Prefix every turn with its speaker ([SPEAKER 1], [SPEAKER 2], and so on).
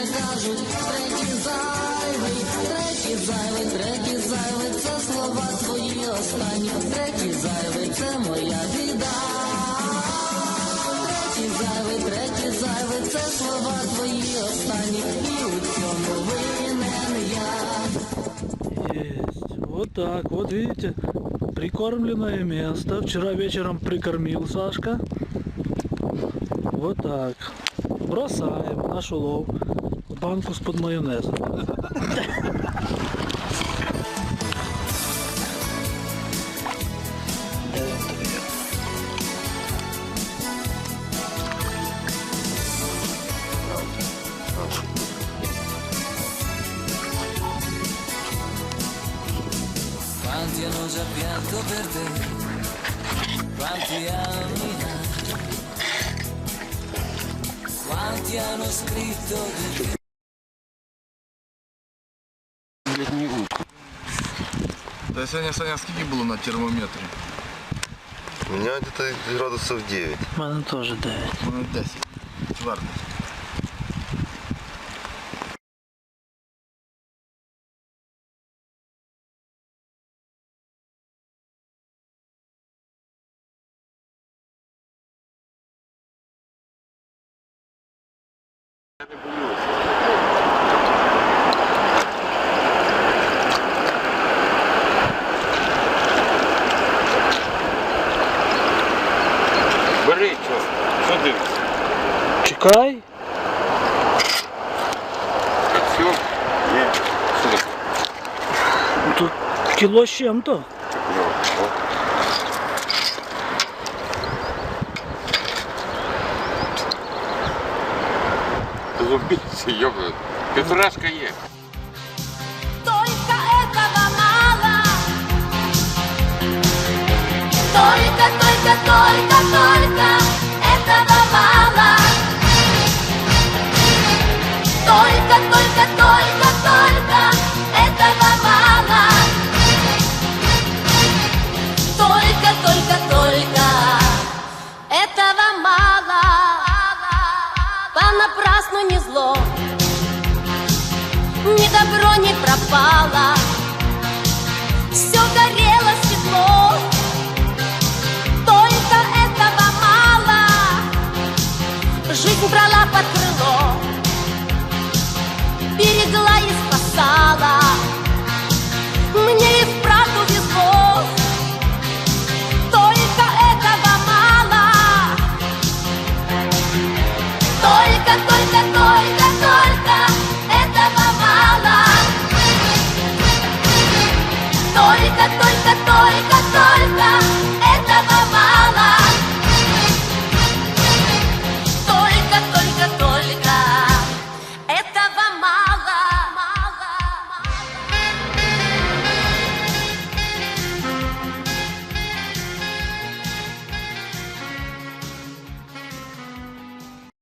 [SPEAKER 1] кажуть, третій зайвий, третій зайвий, третій зайвий, це слова твої останні, третій зайвий, це моя біда. Третій зайвий, третій зайвий, це слова твої останні, і у цьому винен я.
[SPEAKER 2] Есть. Вот так, вот видите, прикормленное место. Вчера вечером прикормил Сашка. Вот так. Бросаем наш улов в банку с-под майонеза.
[SPEAKER 1] Quanti hanno già pianto per te? Quanti anni hai? Quanti hanno scritto di te?
[SPEAKER 3] Та сьогодні Саня скільки було на термометрі?
[SPEAKER 4] У меня где-то градусов 9.
[SPEAKER 2] У мене теж 9.
[SPEAKER 3] У мене 10. Чвертий.
[SPEAKER 5] Бери, Що дивишся?
[SPEAKER 2] Чекай.
[SPEAKER 5] Все? Є. Що таке?
[SPEAKER 2] Тут кіло з чим-то.
[SPEAKER 5] Ну, о. Зубиться, ёбаный. Петрашка є.
[SPEAKER 6] Только этого мало. Только, только, только, только этого мало. Только, только, только, только этого мало. Только, только, только этого мало. Понапрасну не зло ни добро не пропало.